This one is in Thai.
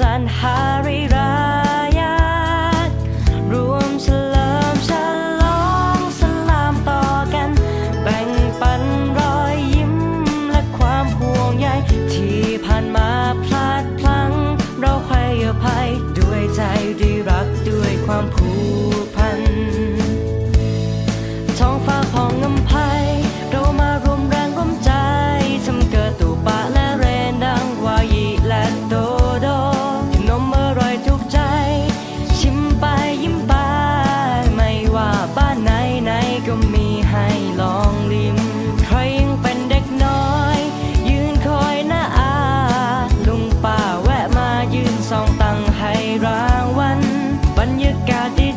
สรรหาริรายากรวมเฉลิมฉลองสลามต่อกัน แบ่งปันรอยยิ้มและความห่วงใยที่ผ่านมาพลาดพลังเราใครอภัยด้วยใจด้รักด้วยความผูกพันท้องฟ้าพอง ก็มีให้ลองลิ้มใครยังเป็นเด็กน้อย ยืนคอยหน้าอาลุงป้าแวะมายืนส่องตังให้รางวัลบรรยากาศดี